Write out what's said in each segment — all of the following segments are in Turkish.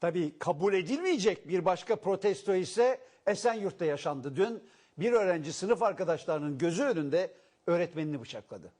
Tabii kabul edilmeyecek bir başka protesto ise Esenyurt'ta yaşandı. Dün bir öğrenci sınıf arkadaşlarının gözü önünde öğretmenini bıçakladı.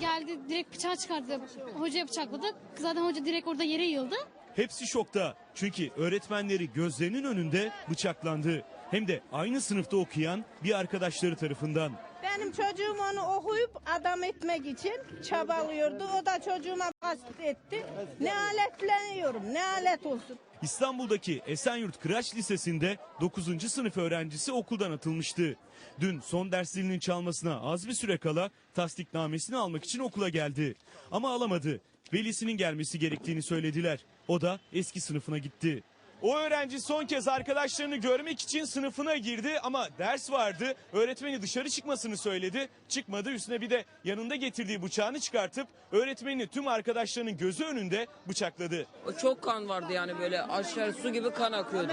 Geldi direkt bıçağı çıkardı. Hocaya bıçakladı. Zaten hoca direkt orada yere yığıldı. Hepsi şokta. Çünkü öğretmenleri gözlerinin önünde bıçaklandı. Hem de aynı sınıfta okuyan bir arkadaşları tarafından. Benim çocuğum onu okuyup adam etmek için çabalıyordu. O da çocuğuma kast etti. Ne aletleniyorum, ne alet olsun. İstanbul'daki Esenyurt Kıraç Lisesi'nde 9. sınıf öğrencisi okuldan atılmıştı. Dün son derslerinin çalmasına az bir süre kala tasdiknamesini almak için okula geldi. Ama alamadı. Velisinin gelmesi gerektiğini söylediler. O da eski sınıfına gitti. O öğrenci son kez arkadaşlarını görmek için sınıfına girdi ama ders vardı. Öğretmeni dışarı çıkmasını söyledi. Çıkmadı üstüne bir de yanında getirdiği bıçağını çıkartıp öğretmenini tüm arkadaşlarının gözü önünde bıçakladı. O çok kan vardı yani böyle aşağı su gibi kan akıyordu.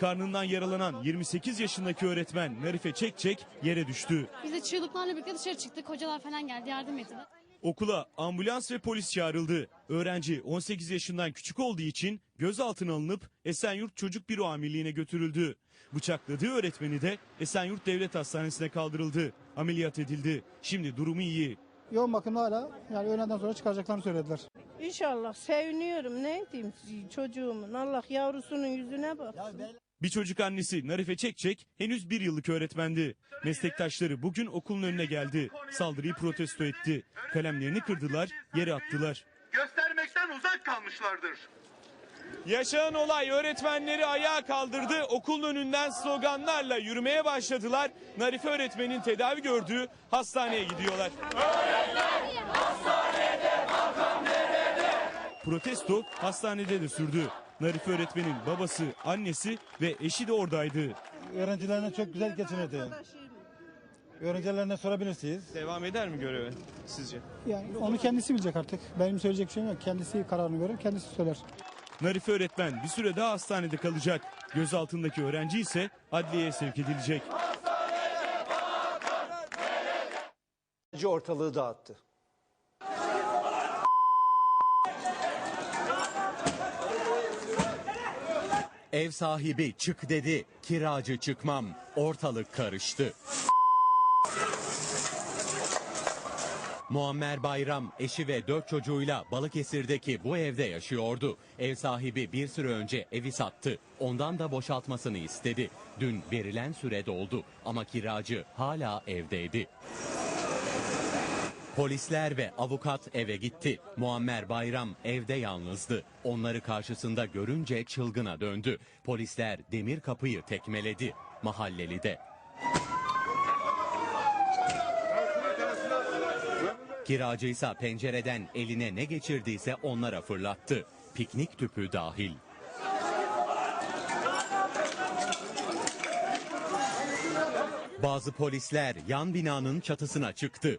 Karnından yaralanan 28 yaşındaki öğretmen Narife Çekçek yere düştü. Biz de çığlıklarla birlikte dışarı çıktık. Hocalar falan geldi yardım ettiler. Okula ambulans ve polis çağrıldı. Öğrenci 18 yaşından küçük olduğu için gözaltına alınıp Esenyurt Çocuk Büro Amirliği'ne götürüldü. Bıçakladığı öğretmeni de Esenyurt Devlet Hastanesi'ne kaldırıldı. Ameliyat edildi. Şimdi durumu iyi. Yoğun bakımda hala yani öğleden sonra çıkaracaklarını söylediler. İnşallah seviniyorum ne diyeyim çocuğumun. Allah yavrusunun yüzüne baksın. Bir çocuk annesi Narife Çekçek henüz bir yıllık öğretmendi. Meslektaşları bugün okulun önüne geldi. Saldırıyı protesto etti. Kalemlerini kırdılar, yere attılar. göstermekten uzak kalmışlardır. Yaşanan olay öğretmenleri ayağa kaldırdı. Okulun önünden sloganlarla yürümeye başladılar. Narife öğretmenin tedavi gördüğü hastaneye gidiyorlar. Protesto hastanede de sürdü. Narife öğretmenin babası, annesi ve eşi de oradaydı. Öğrencilerine çok güzel geçinirdi. Öğrencilerine sorabilirsiniz. Devam eder mi görevi sizce? Yani onu kendisi bilecek artık. Benim söyleyecek bir şeyim yok. Kendisi kararını verir, kendisi söyler. Narife öğretmen bir süre daha hastanede kalacak. Gözaltındaki öğrenci ise adliyeye sevk edilecek. ortalığı dağıttı. Ev sahibi çık dedi, kiracı çıkmam. Ortalık karıştı. Muammer Bayram eşi ve dört çocuğuyla Balıkesir'deki bu evde yaşıyordu. Ev sahibi bir süre önce evi sattı. Ondan da boşaltmasını istedi. Dün verilen süre doldu ama kiracı hala evdeydi. Polisler ve avukat eve gitti. Muammer Bayram evde yalnızdı. Onları karşısında görünce çılgına döndü. Polisler demir kapıyı tekmeledi. Mahalleli de. Kiracıysa pencereden eline ne geçirdiyse onlara fırlattı. Piknik tüpü dahil. Bazı polisler yan binanın çatısına çıktı.